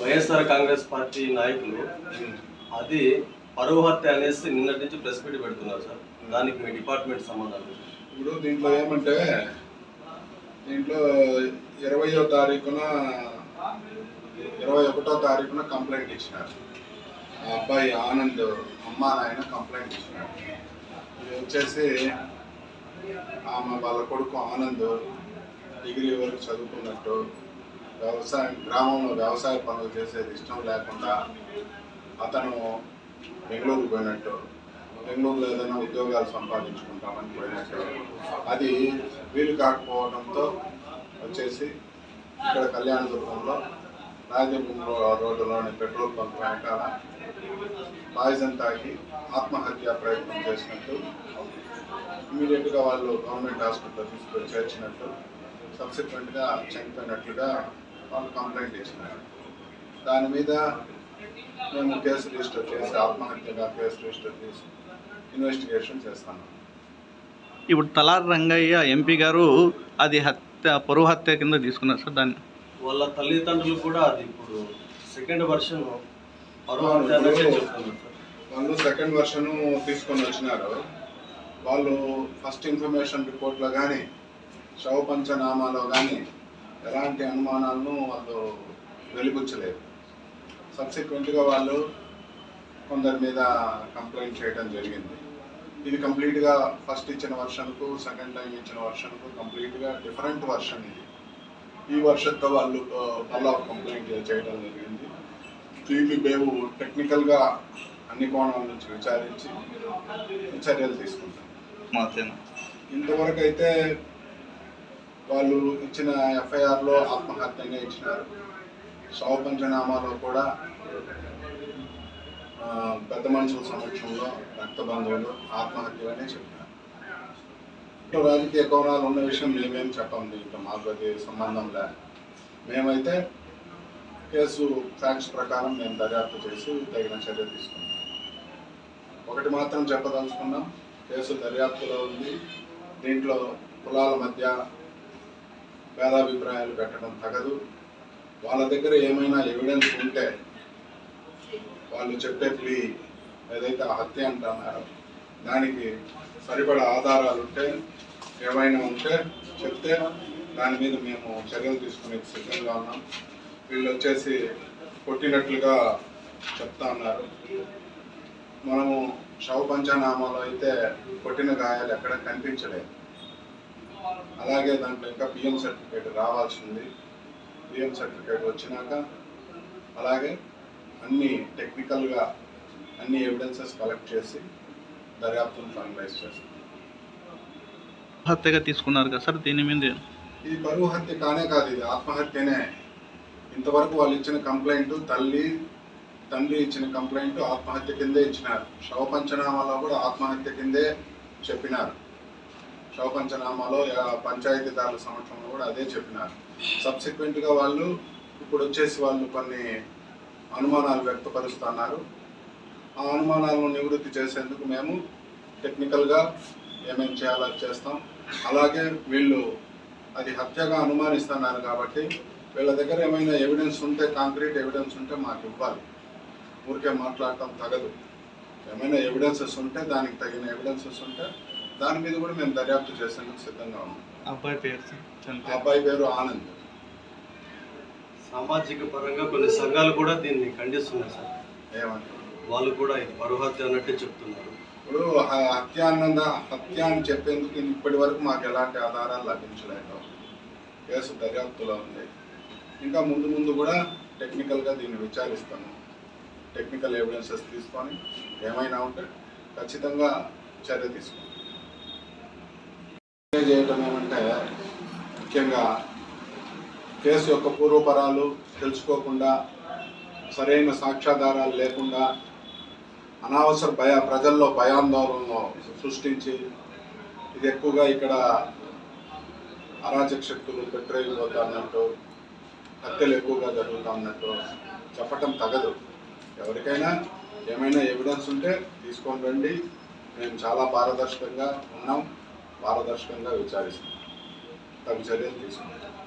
YSR Congress party నాయకులు అది పరువు హత్య అనేసి నిన్నటి నుంచి ప్రెస్ మీట్ పెడుతున్నారు సార్. దానికి మీ డిపార్ట్మెంట్ సమాధానం. ఇప్పుడు దీంట్లో ఏమంటే దీంట్లో ఇరవయో తారీఖున ఇరవై ఒకటో తారీఖున కంప్లైంట్ ఇచ్చినారు. ఆ అబ్బాయి ఆనంద్ అమ్మ నాయన కంప్లైంట్ ఇచ్చినారు. ఇది వచ్చేసి ఆమె వాళ్ళ కొడుకు ఆనంద్ డిగ్రీ వరకు చదువుకున్నట్టు వ్యవసాయం గ్రామంలో వ్యవసాయ పనులు చేసేది ఇష్టం లేకుండా అతను బెంగళూరు పోయినట్టు బెంగళూరులో ఏదైనా ఉద్యోగాలు సంపాదించుకుంటామని పోయినట్టు. అది వీలు కాకపోవడంతో వచ్చేసి ఇక్కడ కళ్యాణదుర్గంలో రాజభూమి రోడ్డులోని పెట్రోల్ పంప్ వెనకాల పాయిజన్ తాగి ఆత్మహత్య ప్రయత్నం చేసినట్టు ఇమీడియట్గా వాళ్ళు గవర్నమెంట్ హాస్పిటల్ తీసుకొని చేర్చినట్టు సబ్సిక్వెంట్గా చనిపోయినట్లుగా వాళ్ళు కంప్లైంట్ ఇచ్చినారు దాని మీద మేము కేసు రిజిస్టర్ చేసి ఆత్మహత్యగా కేసు రిజిస్టర్ చేసి ఇన్వెస్టిగేషన్ చేస్తాను ఇప్పుడు తలారి రంగయ్య ఎంపీ గారు అది హత్య పరువు హత్య కింద తీసుకున్నారు సార్ దాన్ని. వాళ్ళ తల్లిదండ్రులు కూడా అది ఇప్పుడు సెకండ్ వర్షన్ పరువు హత్య అనేసి చెప్తున్నారు సార్. వాళ్ళు సెకండ్ వర్షన్ తీసుకొని వచ్చినారు. వాళ్ళు ఫస్ట్ ఇన్ఫర్మేషన్ రిపోర్ట్లో కానీ శవ పంచనామాలో కానీ ఎలాంటి అనుమానాలను వాళ్ళు వెలిబుచ్చలేదు. సబ్సిక్వెంట్గా వాళ్ళు కొందరి మీద కంప్లైంట్ చేయడం జరిగింది. ఇది కంప్లీట్గా ఫస్ట్ ఇచ్చిన వర్షన్కు సెకండ్ టైం ఇచ్చిన వర్షన్కు కంప్లీట్గా డిఫరెంట్ వర్షన్ ఇది. ఈ వర్షన్తో వాళ్ళు మళ్ళా కంప్లైంట్ చేయడం జరిగింది. దీన్ని మేము టెక్నికల్గా అన్ని కోణాల నుంచి విచారించి చర్యలు తీసుకుంటాం. ఇంతవరకు అయితే వాళ్ళు ఇచ్చిన ఎఫ్ఐఆర్లో ఆత్మహత్యంగా ఇచ్చినారు. శవ పంచనామాలో కూడా పెద్ద మనుషుల సమక్షంలో రక్త బంధువులు ఆత్మహత్యగానే చెప్పినారు. రాజకీయ కోణాలు ఉన్న విషయం మేమేం చెప్పం దీంట్లో మాకు అది సంబంధం లే మేమైతే కేసు ఫ్యాక్ట్స్ ప్రకారం మేము దర్యాప్తు చేసి తగిన చర్య తీసుకున్నాం. ఒకటి మాత్రం చెప్పదలుచుకున్నాం కేసు దర్యాప్తులో ఉంది. దీంట్లో కులాల మధ్య భేదాభిప్రాయాలు పెట్టడం తగదు. వాళ్ళ దగ్గర ఏమైనా ఎవిడెన్స్ ఉంటే వాళ్ళు చెప్పే ప్లీ ఏదైతే హత్య అంటున్నారో దానికి సరిపడా ఆధారాలు ఉంటే ఏమైనా ఉంటే చెప్తే దాని మీద మేము చర్యలు తీసుకునే సిద్ధంగా ఉన్నాం. వీళ్ళు వచ్చేసి కొట్టినట్లుగా చెప్తా ఉన్నారు. మనము శవ పంచనామాలో అయితే కొట్టిన గాయాలు ఎక్కడ కనిపించలేదు. అలాగే దాంట్లో ఇంకా పిఎం సర్టిఫికేట్ రావాల్సింది. పిఎం సర్టిఫికేట్ వచ్చినాక అలాగే అన్ని టెక్నికల్గా అన్ని ఎవిడెన్సెస్ కలెక్ట్ చేసి దర్యాప్తును ఫైనలైజ్ చేస్తాం. హత్యగా తీసుకున్నారు కదా సార్ దీని మీద ఇది పరువు హత్య కానే కాదు ఇది ఆత్మహత్యనే. ఇంతవరకు వాళ్ళు ఇచ్చిన కంప్లైంట్ తల్లి తండ్రి ఇచ్చిన కంప్లైంట్ ఆత్మహత్య కిందే ఇచ్చినారు. శవ పంచనామాలో కూడా ఆత్మహత్య కిందే చెప్పినారు. శవ పంచనామాలో పంచాయతీదారుల సమక్షంలో కూడా అదే చెప్పినారు. సబ్సిక్వెంట్గా వాళ్ళు ఇప్పుడు వచ్చేసి వాళ్ళు కొన్ని అనుమానాలు వ్యక్తపరుస్తున్నారు. ఆ అనుమానాలను నివృత్తి చేసేందుకు మేము టెక్నికల్గా ఏమేమి చేయాలో చేస్తాం. అలాగే వీళ్ళు అది హత్యగా అనుమానిస్తున్నారు కాబట్టి వీళ్ళ దగ్గర ఏమైనా ఎవిడెన్స్ ఉంటే కాంక్రీట్ ఎవిడెన్స్ ఉంటే మాకు ఇవ్వాలి. ఊరికే మాట్లాడటం తగదు. ఏమైనా ఎవిడెన్సెస్ ఉంటే దానికి తగిన ఎవిడెన్సెస్ ఉంటే దాని మీద కూడా మేము దర్యాప్తు చేసేందుకు సిద్ధంగా ఉన్నాం. అబ్బాయి పేరు అబ్బాయి పేరు ఆనంద్. సామాజిక పరంగా కొన్ని సంఘాలు కూడా దీన్ని ఖండిస్తున్నాయి సార్. ఏమంటారు? వాళ్ళు కూడా ఇది పరువు హత్య అన్నట్టే చెప్తున్నారు. ఇప్పుడు హత్య అన్నద హత్య అని చెప్పేందుకు ఇప్పటి వరకు మాకు ఎలాంటి ఆధారాలు లభించలేదు. కేసు దర్యాప్తులో ఉంది. ఇంకా ముందు ముందు కూడా టెక్నికల్గా దీన్ని విచారిస్తాము. టెక్నికల్ ఎవిడెన్సెస్ తీసుకొని ఏమైనా ఉంటే ఖచ్చితంగా చర్య తీసుకుంటాం చేయటం ఏమంటే ముఖ్యంగా కేసు యొక్క పూర్వపరాలు తెలుసుకోకుండా సరైన సాక్ష్యాధారాలు లేకుండా అనవసర భయ ప్రజల్లో భయాందోళనలు సృష్టించి ఇది ఎక్కువగా ఇక్కడ అరాచక శక్తులు పెట్రోయిపోతా అన్నట్టు హత్యలు ఎక్కువగా జరుగుతా ఉన్నట్టు చెప్పటం తగదు. ఎవరికైనా ఏమైనా ఎవిడెన్స్ ఉంటే తీసుకొని రండి. మేము చాలా పారదర్శకంగా ఉన్నాం. పారదర్శకంగా విచారిస్తాం తగు చర్యలు తీసుకుంటాం